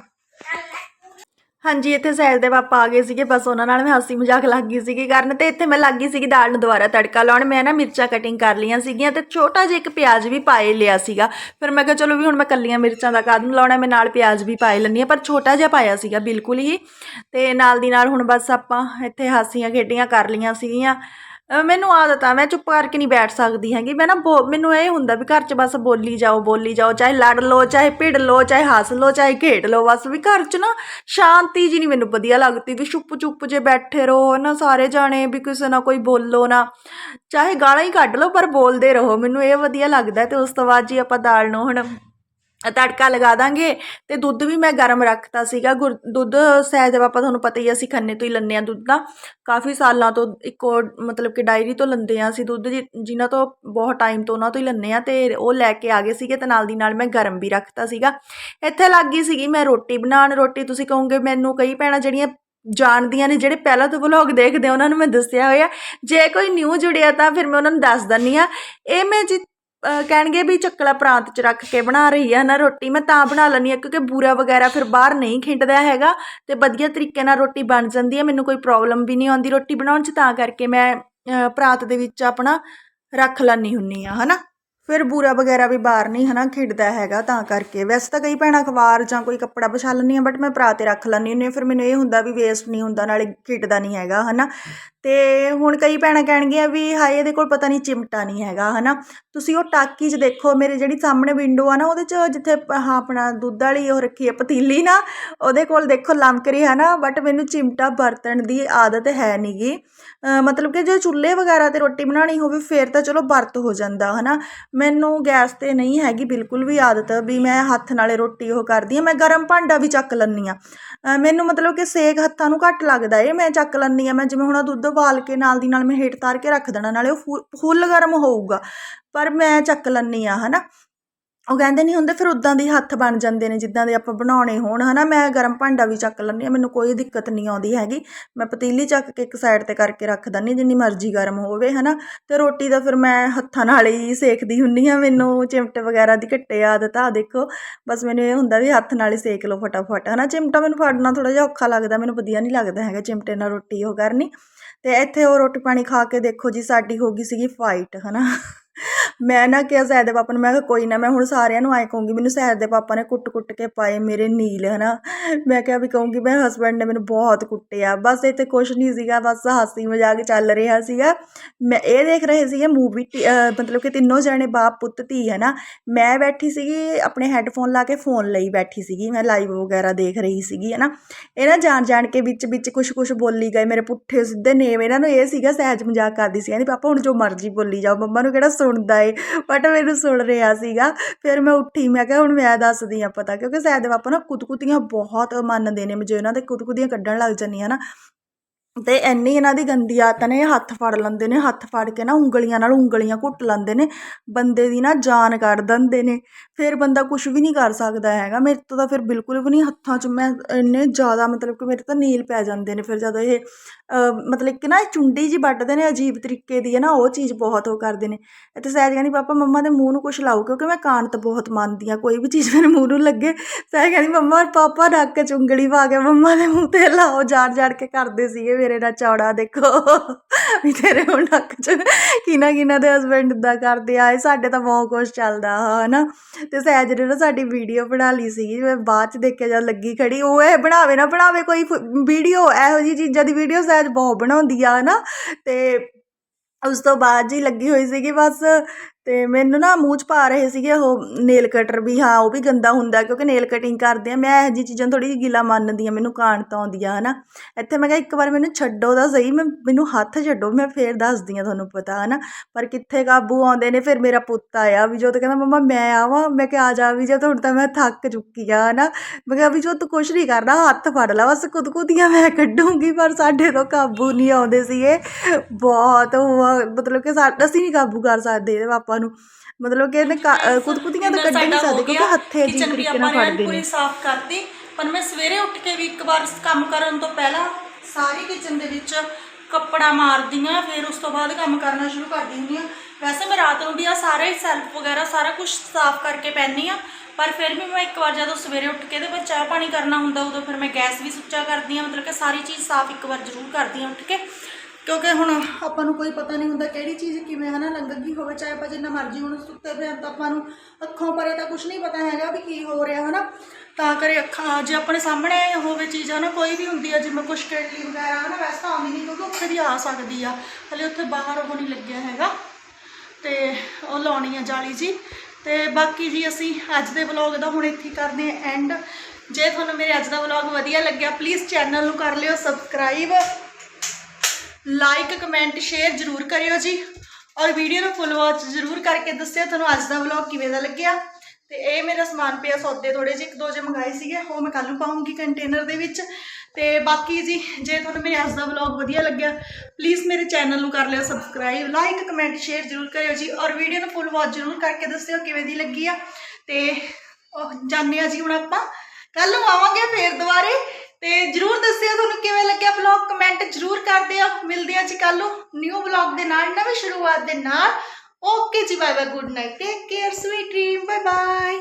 ਹਾਂਜੀ, ਇੱਥੇ ਸੈਲ ਦੇ ਪਾਪਾ ਆ ਗਏ ਸੀਗੇ, ਬਸ ਉਹਨਾਂ ਨਾਲ ਮੈਂ ਹਾਸੀ ਮਜ਼ਾਕ ਲੱਗ ਗਈ ਸੀਗੀ ਕਰਨ ਤੇ ਇੱਥੇ ਮੈਂ ਲੱਗ ਗਈ ਸੀਗੀ ਦਾਲ ਨੂੰ ਦੁਬਾਰਾ ਤੜਕਾ ਲਾਉਣ। ਮੈਂ ਨਾ ਮਿਰਚਾਂ ਕਟਿੰਗ ਕਰ ਲਈਆਂ ਸੀਗੀਆਂ ਤੇ ਛੋਟਾ ਜਿਹਾ ਇੱਕ ਪਿਆਜ਼ ਵੀ ਪਾਏ ਲਿਆ ਸੀਗਾ। ਫਿਰ ਮੈਂ ਕਿਹਾ, ਚਲੋ ਵੀ ਹੁਣ ਮੈਂ ਕੱਲੀਆਂ ਮਿਰਚਾਂ ਦਾ ਕਾਦ ਲਾਉਣਾ, ਮੈਂ ਨਾਲ ਪਿਆਜ਼ ਵੀ ਪਾਏ ਲੈਂਦੀ ਹਾਂ। ਪਰ ਛੋਟਾ ਜਿਹਾ ਪਾਇਆ ਸੀਗਾ, ਬਿਲਕੁਲ ਹੀ। ਤੇ ਨਾਲ ਦੀ ਨਾਲ ਹੁਣ ਬਸ ਆਪਾਂ ਇੱਥੇ ਹਾਸੀਆਂ ਖੇਡੀਆਂ ਕਰ ਲਈਆਂ ਸੀਗੀਆਂ। ਮੈਨੂੰ ਆਦਤ ਆ, ਮੈਂ ਚੁੱਪ ਕਰਕੇ ਨਹੀਂ ਬੈਠ ਸਕਦੀ ਹੈਗੀ। ਮੈਂ ਨਾ ਬੋ- ਮੈਨੂੰ ਇਹ ਹੁੰਦਾ ਵੀ ਘਰ 'ਚ ਬਸ ਬੋਲੀ ਜਾਓ ਬੋਲੀ ਜਾਓ, ਚਾਹੇ ਲੜ ਲਓ, ਚਾਹੇ ਭਿੜ ਲਓ, ਚਾਹੇ ਹੱਸ ਲਓ, ਚਾਹੇ ਖੇਡ ਲਓ, ਬਸ ਵੀ ਘਰ 'ਚ ਨਾ ਸ਼ਾਂਤੀ ਜੀ ਨਹੀਂ ਮੈਨੂੰ ਵਧੀਆ ਲੱਗਦੀ ਵੀ ਚੁੱਪ ਚੁੱਪ ਜੇ ਬੈਠੇ ਰਹੋ ਨਾ ਸਾਰੇ ਜਾਣੇ ਵੀ ਕਿਸੇ ਨਾਲ ਕੋਈ ਬੋਲੋ ਨਾ। ਚਾਹੇ ਗਾਲਾਂ ਹੀ ਕੱਢ ਲਓ, ਪਰ ਬੋਲਦੇ ਰਹੋ। ਮੈਨੂੰ ਇਹ ਵਧੀਆ ਲੱਗਦਾ ਤੇ ਉਸ ਤੋਂ ਬਾਅਦ ਜੀ ਆਪਾਂ ਦਾਲ ਨੂੰ ਹੁਣ ਤੜਕਾ ਲਗਾ ਦਾਂਗੇ ਅਤੇ ਦੁੱਧ ਵੀ ਮੈਂ ਗਰਮ ਰੱਖਤਾ ਸੀਗਾ। ਗੁਰ ਦੁੱਧ ਸਹਿਜ ਦੇ ਪਾਪਾ ਤੁਹਾਨੂੰ ਪਤਾ ਹੀ ਆ, ਅਸੀਂ ਖੰਨੇ ਤੋਂ ਹੀ ਲੈਂਦੇ ਹਾਂ ਦੁੱਧ ਦਾ। ਕਾਫੀ ਸਾਲਾਂ ਤੋਂ ਇੱਕੋ ਮਤਲਬ ਕਿ ਡਾਇਰੀ ਤੋਂ ਲੈਂਦੇ ਹਾਂ ਅਸੀਂ ਦੁੱਧ ਜਿ- ਜਿਨ੍ਹਾਂ ਤੋਂ ਬਹੁਤ ਟਾਈਮ ਤੋਂ ਉਹਨਾਂ ਤੋਂ ਹੀ ਲੈਂਦੇ ਹਾਂ ਅਤੇ ਉਹ ਲੈ ਕੇ ਆ ਗਏ ਸੀਗੇ ਅਤੇ ਨਾਲ ਦੀ ਨਾਲ ਮੈਂ ਗਰਮ ਵੀ ਰੱਖਤਾ ਸੀਗਾ। ਇੱਥੇ ਲੱਗ ਗਈ ਸੀਗੀ ਮੈਂ ਰੋਟੀ ਬਣਾਉਣ। ਰੋਟੀ ਤੁਸੀਂ ਕਹੋਗੇ ਮੈਨੂੰ ਕਈ ਭੈਣਾਂ ਜਿਹੜੀਆਂ ਜਾਣਦੀਆਂ ਨੇ ਜਿਹੜੇ ਪਹਿਲਾਂ ਤੋਂ ਵਲੌਗ ਦੇਖਦੇ ਆ ਉਹਨਾਂ ਨੂੰ ਮੈਂ ਦੱਸਿਆ ਹੋਇਆ। ਜੇ ਕੋਈ ਨਿਊ ਜੁੜਿਆ ਤਾਂ ਫਿਰ ਮੈਂ ਉਹਨਾਂ ਨੂੰ ਦੱਸ ਦਿੰਨੀ ਆ ਇਹ ਮੈਂ ਜੀ ਕਹਿਣਗੇ ਵੀ ਚੱਕਲਾ ਪ੍ਰਾਂਤ ਚ ਰੱਖ ਕੇ ਬਣਾ ਰਹੀ ਹੈ ਨਾ ਰੋਟੀ, ਮੈਂ ਤਾਂ ਬਣਾ ਲੈਂਦੀ ਹਾਂ ਕਿਉਂਕਿ ਬੂਰਾ ਵਗੈਰਾ ਫਿਰ ਬਾਹਰ ਨਹੀਂ ਖਿੰਡਦਾ ਹੈਗਾ ਅਤੇ ਵਧੀਆ ਤਰੀਕੇ ਨਾਲ ਰੋਟੀ ਬਣ ਜਾਂਦੀ ਹੈ, ਮੈਨੂੰ ਕੋਈ ਪ੍ਰੋਬਲਮ ਵੀ ਨਹੀਂ ਆਉਂਦੀ ਰੋਟੀ ਬਣਾਉਣ 'ਚ, ਤਾਂ ਕਰਕੇ ਮੈਂ, ਅਹ ਪ੍ਰਾਂਤ ਦੇ ਵਿੱਚ ਆਪਣਾ ਰੱਖ ਲੈਂਦੀ ਹੁੰਦੀ ਹਾਂ ਹੈ ਨਾ ਫਿਰ ਬੂਰਾ ਵਗੈਰਾ ਵੀ ਬਾਹਰ ਨਹੀਂ ਹਨਾ ਖਿੰਡਦਾ ਹੈਗਾ ਤਾਂ ਕਰਕੇ। ਵੈਸੇ ਤਾਂ ਕਈ ਭੈਣਾਂ ਅਖਬਾਰ ਜਾਂ ਕੋਈ ਕੱਪੜਾ ਵਿਛਾ ਲੈਂਦੀ ਆ ਬਟ ਮੈਂ ਪਰਾਤ ਤੇ ਰੱਖ ਲੈਂਦੀ ਹੁੰਦੀ ਹਾਂ। ਫਿਰ ਮੈਨੂੰ ਇਹ ਹੁੰਦਾ ਵੀ ਵੇਸਟ ਨਹੀਂ ਹੁੰਦਾ, ਨਾਲੇ ਖਿੰਡਦਾ ਨਹੀਂ ਹੈਗਾ ਹਨਾ। ਤੇ ਹੁਣ ਕਈ ਭੈਣਾਂ ਕਹਿਣਗੀਆਂ ਵੀ ਹਾਏ, ਇਹਦੇ ਕੋਲ ਪਤਾ ਨਹੀਂ ਚਿਮਟਾ ਨਹੀਂ ਹੈਗਾ ਹਨਾ। ਤੁਸੀਂ ਉਹ ਟਾਕੀ 'ਚ ਦੇਖੋ, ਮੇਰੇ ਜਿਹੜੀ ਸਾਹਮਣੇ ਵਿੰਡੋ ਆ ਨਾ, ਉਹਦੇ 'ਚ ਜਿੱਥੇ ਹਾਂ, ਆਪਣਾ ਦੁੱਧ ਵਾਲੀ ਉਹ ਰੱਖੀ ਹੈ ਪਤੀਲੀ ਨਾ, ਉਹਦੇ ਕੋਲ ਦੇਖੋ ਲਮਕ ਰਹੀ ਹੈ ਨਾ ਬਟ ਮੈਨੂੰ ਚਿਮਟਾ ਵਰਤਣ ਦੀ ਆਦਤ ਹੈ ਨਹੀਂਗੀ ਮਤਲਬ ਕਿ ਜੇ ਚੁੱਲ੍ਹੇ ਵਗੈਰਾ ਤੇ ਰੋਟੀ ਬਣਾਉਣੀ ਹੋਵੇ, ਫਿਰ ਤਾਂ ਚਲੋ ਵਰਤ ਹੋ ਜਾਂਦਾ ਹਨਾ। ਮੈਨੂੰ ਗੈਸ ਤੇ ਨਹੀਂ ਹੈਗੀ ਬਿਲਕੁਲ ਵੀ ਆਦਤ ਵੀ ਮੈਂ ਹੱਥ ਨਾਲੇ ਰੋਟੀ ਉਹ ਕਰਦੀ ਹਾਂ, ਮੈਂ ਗਰਮ ਭਾਂਡਾ ਵੀ ਚੱਕ ਲੈਂਦੀ ਹਾਂ। ਮੈਨੂੰ ਮਤਲਬ ਕਿ ਸੇਕ ਹੱਥਾਂ ਨੂੰ ਘੱਟ ਲੱਗਦਾ ਏ, ਮੈਂ ਚੱਕ ਲੈਂਦੀ ਹਾਂ, ਮੈਂ ਜਿਵੇਂ ਹੁਣ ਦੁੱਧ ਉਬਾਲ ਕੇ ਨਾਲ ਦੀ ਨਾਲ ਮੈਂ ਹੇਠ ਤਾਰ ਕੇ ਰੱਖ ਦੇਣਾ, ਨਾਲੇ ਉਹ ਫੁ- ਫੁੱਲ ਗਰਮ ਹੋਊਗਾ, ਪਰ ਮੈਂ ਚੱਕ ਲੈਂਦੀ ਹਾਂ ਹੈ ਨਾ ਉਹ ਕਹਿੰਦੇ ਨਹੀਂ ਹੁੰਦੇ, ਫਿਰ ਉਦਾਂ ਦੇ ਹੱਥ ਬਣ ਜਾਂਦੇ ਨੇ, ਜਿੱਦਾਂ ਦੇ ਆਪਾਂ ਬਣਾਉਣੇ ਹੋਣ, ਹਨਾ? ਮੈਂ ਗਰਮ ਭਾਂਡਾ ਵੀ ਚੱਕ ਲੈਂਦੀ ਆ ਮੈਨੂੰ ਕੋਈ ਦਿੱਕਤ ਨਹੀਂ ਆਉਂਦੀ ਹੈਗੀ। ਮੈਂ ਪਤੀਲੀ ਚੱਕ ਕੇ ਇੱਕ ਸਾਈਡ ਤੇ ਕਰਕੇ ਰੱਖ ਦਿੰਦੀ ਜਿੰਨੀ ਮਰਜ਼ੀ ਗਰਮ ਹੋਵੇ, ਹਨਾ? ਤੇ ਰੋਟੀ ਦਾ ਫਿਰ ਮੈਂ ਹੱਥਾਂ ਨਾਲ ਹੀ ਸੇਕਦੀ ਹੁੰਦੀ ਆ ਮੈਨੂੰ ਚਿਮਟੇ ਵਗੈਰਾ ਦੀ ਘੱਟੇ ਆਦਤ ਆ, ਦੇਖੋ। ਬਸ ਮੈਨੂੰ ਇਹ ਹੁੰਦਾ ਵੀ ਹੱਥ ਨਾਲ ਹੀ ਸੇਕ ਲਓ ਫਟਾਫਟ, ਹਨਾ? ਚਿਮਟਾ ਮੈਨੂੰ ਫੜਨਾ ਥੋੜਾ ਜਿਹਾ ਔਖਾ ਲੱਗਦਾ, ਮੈਨੂੰ ਵਧੀਆ ਨਹੀਂ ਲੱਗਦਾ ਹੈਗਾ ਚਿਮਟੇ ਨਾਲ ਰੋਟੀ ਉਹ ਕਰਨੀ। ਤੇ ਇੱਥੇ ਉਹ ਰੋਟੀ ਪਾਣੀ ਖਾ ਕੇ ਦੇਖੋ ਜੀ, ਸਾਡੀ ਹੋ ਗਈ ਸੀਗੀ ਫਾਈਟ ਹਨਾ? ਮੈਂ ਨਾ ਕਿਹਾ ਸੈਦ ਦੇ ਪਾਪਾ ਨੂੰ, ਮੈਂ ਕਿਹਾ ਕੋਈ ਨਾ, ਮੈਂ ਹੁਣ ਸਾਰਿਆਂ ਨੂੰ ਆਏ ਕਹੂੰਗੀ, ਮੈਨੂੰ ਸੈਦ ਦੇ ਪਾਪਾ ਨੇ ਕੁੱਟ-ਕੁੱਟ ਕੇ ਪਾਏ ਮੇਰੇ ਨੀਲ, ਹਨਾ। ਮੈਂ ਕਿਹਾ ਵੀ ਕਹੂੰਗੀ ਮੇਰੇ ਹਸਬੰਡ ਨੇ ਮੈਨੂੰ ਬਹੁਤ ਕੁੱਟਿਆ। ਬਸ ਇੱਥੇ ਕੁਛ ਨਹੀਂ ਸੀਗਾ, ਬਸ ਹਾਸੀ ਮਜ਼ਾਕ ਚੱਲ ਰਿਹਾ ਸੀਗਾ। ਮੈਂ ਇਹ ਦੇਖ ਰਹੇ ਸੀਗੇ ਮੂਵੀ ਮਤਲਬ ਕਿ ਤਿੰਨੋਂ ਜਣੇ, ਬਾਪ, ਪੁੱਤ, ਧੀ ਹੈ ਨਾ ਮੈਂ ਬੈਠੀ ਸੀਗੀ, ਆਪਣੇ ਹੈੱਡਫੋਨ ਲਾ ਕੇ ਫੋਨ ਲਈ ਬੈਠੀ ਸੀਗੀ, ਮੈਂ ਲਾਈਵ ਵਗੈਰਾ ਦੇਖ ਰਹੀ ਸੀਗੀ ਹੈ ਨਾ ਇਹ ਨਾ ਜਾਣ ਜਾਣ ਕੇ ਵਿੱਚ ਵਿੱਚ ਕੁਛ ਕੁਛ ਬੋਲੀ ਗਏ ਮੇਰੇ ਪੁੱਠੇ ਸਿੱਧੇ ਨੇਮ, ਇਹਨਾਂ ਨੂੰ ਇਹ ਸੀਗਾ ਸਹਿਜ ਮਜ਼ਾਕ ਕਰਦੀ ਸੀ, ਕਹਿੰਦੀ, ਪਾਪਾ, ਹੁਣ ਜੋ ਮਰਜ਼ੀ ਬੋਲੀ ਜਾਓ, ਮੰਮਾ ਨੂੰ ਕਿਹੜਾ ਸੁਣਦਾ ਏ ਬਟ ਮੈਨੂੰ ਸੁਣ ਰਿਹਾ ਸੀਗਾ। ਫਿਰ ਮੈਂ ਉੱਠੀ, ਮੈਂ ਕਿਹਾ ਹੁਣ ਮੈਂ ਦੱਸਦੀ ਆ ਪਤਾ, ਕਿਉਂਕਿ ਸਹਿਜ ਦੇ ਨਾ ਕੁਤਕੁਤੀਆਂ ਬਹੁਤ ਮੰਨਦੇ ਨੇ, ਜੇ ਉਹਨਾਂ ਦੇ ਕੁਤਕੁਤੀਆਂ ਕੱਢਣ ਲੱਗ ਜਾਂਦੀਆਂ ਨਾ ਅਤੇ ਇੰਨੀ ਇਹਨਾਂ ਦੀ ਗੰਦੀ ਆਦਤ ਨੇ, ਹੱਥ ਫੜ ਲੈਂਦੇ ਨੇ, ਹੱਥ ਫੜ ਕੇ ਨਾ ਉਂਗਲੀਆਂ ਨਾਲ ਉਂਗਲੀਆਂ ਘੁੱਟ ਲੈਂਦੇ ਨੇ, ਬੰਦੇ ਦੀ ਨਾ ਜਾਨ ਕੱਢ ਦਿੰਦੇ ਨੇ, ਫਿਰ ਬੰਦਾ ਕੁਛ ਵੀ ਨਹੀਂ ਕਰ ਸਕਦਾ ਹੈਗਾ, ਮੇਰੇ ਤੋਂ ਤਾਂ ਫਿਰ ਬਿਲਕੁਲ ਵੀ ਨਹੀਂ ਹੱਥਾਂ 'ਚ ਮੈਂ ਇੰਨੇ ਜ਼ਿਆਦਾ ਮਤਲਬ ਕਿ ਮੇਰੇ ਤਾਂ ਨੀਲ ਪੈ ਜਾਂਦੇ ਨੇ, ਫਿਰ ਜਦੋਂ ਇਹ ਮਤਲਬ ਕਿ ਨਾ ਇਹ ਚੁੰਡੀ ਜੀ ਵੱਢਦੇ ਨੇ ਅਜੀਬ ਤਰੀਕੇ ਦੀ ਹੈ ਨਾ, ਉਹ ਚੀਜ਼ ਬਹੁਤ ਉਹ ਕਰਦੇ ਨੇ ਅਤੇ ਸਹਿਜ ਕਹਿੰਦੀ, ਪਾਪਾ, ਮੰਮਾ ਦੇ ਮੂੰਹ ਨੂੰ ਕੁਛ ਲਾਓ, ਕਿਉਂਕਿ ਮੈਂ ਕਾਂਟ ਬਹੁਤ ਮੰਨਦੀ ਆ ਕੋਈ ਵੀ ਚੀਜ਼ ਮੇਰੇ ਮੂੰਹ ਨੂੰ ਲੱਗੇ, ਸਹਿਜ ਕਹਿੰਦੀ, ਮੰਮਾ, ਪਾਪਾ, ਨੱਕ 'ਚ ਉਂਗਲੀ ਪਾ ਕੇ ਮੰਮਾ ਦੇ ਮੂੰਹ ਤੇ ਲਾਓ ਜਾੜ ਜਾੜ ਕੇ ਕਰਦੇ ਸੀਗੇ ਮੇਰੇ ਨਾਲ ਚੌੜਾ ਦੇਖੋ। ਵੀ ਤੇਰੇ ਹੁਣ ਨੱਕ 'ਚ ਕਿਨਾ ਕਿਨਾ ਦੇ ਹਸਬੈਂਡ ਇਦਾਂ ਕਰਦੇ ਆਏ ਸਾਡੇ ਤਾਂ ਬਹੁਤ ਕੁਝ ਚੱਲਦਾ, ਹਨਾ। ਤੇ ਸਹਿਜ ਨੇ ਨਾ ਸਾਡੀ ਵੀਡੀਓ ਬਣਾ ਲਈ ਸੀਗੀ, ਮੈਂ ਬਾਅਦ 'ਚ ਦੇਖਿਆ ਜਦ ਲੱਗੀ ਖੜੀ, ਉਹ ਇਹ ਬਣਾਵੇ ਨਾ, ਬਣਾਵੇ ਕੋਈ ਵੀਡੀਓ ਇਹੋ ਜਿਹੀ ਚੀਜ਼ਾਂ ਦੀ ਵੀਡੀਓ ਸਹਿਜ ਬਹੁਤ ਬਣਾਉਂਦੀ ਆ, ਹਨਾ। ਤੇ ਉਸ ਤੋਂ ਬਾਅਦ ਜੀ ਲੱਗੀ ਹੋਈ ਸੀਗੀ ਬਸ ਅਤੇ ਮੈਨੂੰ ਨਾ ਮੂੰਹ 'ਚ ਪਾ ਰਹੇ ਸੀਗੇ ਉਹ ਨੇਲ ਕਟਰ ਵੀ ਹਾਂ ਉਹ ਵੀ ਗੰਦਾ ਹੁੰਦਾ ਕਿਉਂਕਿ ਨੇਲ ਕਟਿੰਗ ਕਰਦੇ ਹਾਂ ਮੈਂ ਇਹੋ ਜਿਹੀ ਚੀਜ਼ਾਂ ਥੋੜ੍ਹੀ ਜਿਹੀ ਗਿਲਾ ਮੰਨਦੀ ਹਾਂ ਮੈਨੂੰ ਕਾਣਤ ਆਉਂਦੀ ਆ ਨਾ ਇੱਥੇ ਮੈਂ ਕਿਹਾ ਇੱਕ ਵਾਰ ਮੈਨੂੰ ਛੱਡੋ ਤਾਂ ਸਹੀ ਮੈਂ ਮੈਨੂੰ ਹੱਥ ਛੱਡੋ ਮੈਂ ਫਿਰ ਦੱਸਦੀ ਹਾਂ ਤੁਹਾਨੂੰ ਪਤਾ ਹੈ ਨਾ ਪਰ ਕਿੱਥੇ ਕਾਬੂ ਆਉਂਦੇ ਨੇ ਫਿਰ ਮੇਰਾ ਪੁੱਤ ਆਇਆ ਵੀ ਜੋ ਤਾਂ ਕਹਿੰਦਾ ਮੰਮਾ ਮੈਂ ਆਵਾਂ ਮੈਂ ਕਿਹਾ ਆ ਜਾ ਵੀ ਜੇ ਹੁਣ ਤਾਂ ਮੈਂ ਥੱਕ ਚੁੱਕੀ ਆ ਹੈ ਨਾ ਮੈਂ ਕਿਹਾ ਵੀ ਜੋ ਤੂੰ ਕੁਛ ਨਹੀਂ ਕਰਨਾ ਹੱਥ ਫੜ ਲੈ ਬਸ ਕੁਦਕੁਦੀਆਂ ਮੈਂ ਕੱਢੂੰਗੀ। ਪਰ ਸਾਡੇ ਤੋਂ ਕਾਬੂ ਨਹੀਂ ਆਉਂਦੇ ਸੀਗੇ। ਬਹੁਤ ਉਹ ਆ, ਮਤਲਬ ਕਿ ਸਾ ਅਸੀਂ ਨਹੀਂ ਕਾਬੂ ਕਰ ਸਕਦੇ ਇਹਦੇ ਪਾਪਾ ਨੂੰ। ਮਤਲਬ ਕਿ ਇਹਨੇ ਕੁਦਕੁਦੀਆਂ ਤਾਂ ਕੱਢ ਨਹੀਂ ਸਕਦੇ ਕਿਉਂਕਿ ਹੱਥੇ ਵੀ ਤਰੀਕੇ ਆਪਾਂ ਨਾਲ ਨੇ ਫੜਦੇ ਪੂਰੀ ਨੇ ਸਾਫ਼ ਕਰਤੀ। ਪਰ ਮੈਂ ਸਵੇਰੇ ਉੱਠ ਕੇ ਵੀ ਇੱਕ ਵਾਰ ਕੰਮ ਕਰਨ ਤੋਂ ਪਹਿਲਾਂ ਸਾਰੀ ਕਿਚਨ ਦੇ ਵਿੱਚ ਕੱਪੜਾ ਮਾਰਦੀ ਆ ਫਿਰ ਉਸ ਤੋਂ ਬਾਅਦ ਕੰਮ ਕਰਨਾ ਸ਼ੁਰੂ ਕਰਦੀ ਹੁੰਦੀ ਆ ਵੈਸੇ ਮੈਂ ਰਾਤ ਨੂੰ ਵੀ ਆ ਸਾਰੇ ਸੈਲਫ ਵਗੈਰਾ ਸਾਰਾ ਕੁਝ ਸਾਫ਼ ਕਰਕੇ ਪੈਂਦੀ ਆ ਪਰ ਫਿਰ ਵੀ ਮੈਂ ਇੱਕ ਵਾਰ ਜਦੋਂ ਸਵੇਰੇ ਉੱਠ ਕੇ ਤੇ ਫਿਰ ਚਾਹ ਪਾਣੀ ਕਰਨਾ ਹੁੰਦਾ ਉਦੋਂ ਫਿਰ ਮੈਂ ਗੈਸ ਵੀ ਸੁੱਚਾ ਕਰਦੀ ਆ ਮਤਲਬ ਕਿ ਸਾਰੀ ਚੀਜ਼ ਸਾਫ਼ ਇੱਕ ਵਾਰ ਜ਼ਰੂਰ ਕਰਦੀ ਆ ਉੱਠ ਕੇ। ਕਿਉਂਕਿ ਹੁਣ ਆਪਾਂ ਨੂੰ ਕੋਈ ਪਤਾ ਨਹੀਂ ਹੁੰਦਾ ਕਿਹੜੀ ਚੀਜ਼ ਕਿਵੇਂ ਹਨਾ ਲੰਗਦੀ ਹੋਵੇ, ਚਾਹੇ ਆਪਾਂ ਜਿੰਨਾ ਮਰਜ਼ੀ ਹੁਣ ਸੁੱਤੇ ਪਏ ਹਾਂ ਤਾਂ ਆਪਾਂ ਨੂੰ ਅੱਖੋਂ ਪਰੇ ਤਾਂ ਕੁਝ ਨਹੀਂ ਪਤਾ ਹੈਗਾ ਵੀ ਕੀ ਹੋ ਰਿਹਾ ਹਨਾ। ਤਾਂ ਕਰੇ ਅੱਖਾਂ, ਜੇ ਆਪਣੇ ਸਾਹਮਣੇ ਹੋਵੇ ਚੀਜ਼ ਹਨਾ, ਕੋਈ ਵੀ ਹੁੰਦੀ ਆ, ਜਿਵੇਂ ਕੁਛ ਕਿਡਲੀ ਵਗੈਰਾ ਹਨਾ, ਵੈਸੇ ਤਾਂ ਆਉਂਦੀ ਨਹੀਂ, ਕਿਉਂਕਿ ਉੱਥੇ ਦੀ ਆ ਸਕਦੀ ਆ। ਹਲੇ ਉੱਥੇ ਬਾਹਰ ਉਹ ਨਹੀਂ ਲੱਗਿਆ ਹੈਗਾ। ਤੇ ਉਹ ਲਾਉਣੀ ਆ ਜਾਲੀ ਜੀ। ਤੇ ਬਾਕੀ ਜੀ ਅਸੀਂ ਅੱਜ ਦੇ ਵਲੌਗ ਦਾ ਹੁਣ ਇੱਥੇ ਕਰਦੇ ਹਾਂ ਐਂਡ ਜੇ ਤੁਹਾਨੂੰ ਮੇਰੇ ਅੱਜ ਦਾ ਵਲੌਗ ਵਧੀਆ ਲੱਗਿਆ ਪਲੀਜ਼ ਚੈਨਲ ਨੂੰ ਕਰ ਲਿਓ ਸਬਸਕ੍ਰਾਈਬ ਲਾਈਕ ਕਮੈਂਟ ਸ਼ੇਅਰ ਜ਼ਰੂਰ ਕਰਿਓ ਜੀ। ਔਰ ਵੀਡੀਓ ਨੂੰ ਫੁੱਲ ਵਾਚ ਜ਼ਰੂਰ ਕਰਕੇ ਦੱਸਿਓ ਤੁਹਾਨੂੰ ਅੱਜ ਦਾ ਵਲੌਗ ਕਿਵੇਂ ਦਾ ਲੱਗਿਆ। ਤੇ ਇਹ ਮੇਰਾ ਸਮਾਨ ਪਿਆ ਸੌਦੇ ਥੋੜੇ ਜਿਹੇ, ਇੱਕ ਦੋ ਜੇ ਮੰਗਾਏ ਸੀਗੇ, ਉਹ ਮੈਂ ਕੱਲ ਨੂੰ ਪਾਉਂਗੀ ਕੰਟੇਨਰ ਦੇ ਵਿੱਚ। ਤੇ ਬਾਕੀ ਜੀ, ਜੇ ਤੁਹਾਨੂੰ ਮੇਰੇ ਅੱਜ ਦਾ ਵਲੌਗ ਵਧੀਆ ਲੱਗਿਆ ਪਲੀਜ਼ ਮੇਰੇ ਚੈਨਲ ਨੂੰ ਕਰ ਲਿਓ ਸਬਸਕ੍ਰਾਈਬ ਲਾਈਕ ਕਮੈਂਟ ਸ਼ੇਅਰ ਜ਼ਰੂਰ ਕਰਿਓ ਜੀ। ਔਰ ਵੀਡੀਓ ਨੂੰ ਫੁੱਲ ਵਾਚ ਜ਼ਰੂਰ ਕਰਕੇ ਦੱਸਿਓ ਕਿਵੇਂ ਦੀ ਲੱਗੀ ਆ। ਤੇ, ਉਹ ਜਾਂਦੇ ਆ ਜੀ ਹੁਣ ਆਪਾਂ। ਕੱਲ ਨੂੰ ਆਵਾਂਗੇ ਫੇਰ ਦੁਬਾਰੇ। ਤੇ ਜਰੂਰ ਦੱਸਿਓ ਤੁਹਾਨੂੰ ਕਿਵੇਂ ਲੱਗਿਆ ਵਲੌਗ ਕਮੈਂਟ ਜਰੂਰ ਕਰ ਦਿਓ। ਮਿਲਦੇ ਆ ਜੀ ਕੱਲ ਨੂੰ ਨਿਊ ਵਲੌਗ ਦੇ ਨਾਲ, ਨਵੀਂ ਸ਼ੁਰੂਆਤ ਦੇ ਨਾਲ। Okay ji bye bye good night take care sweet dream bye bye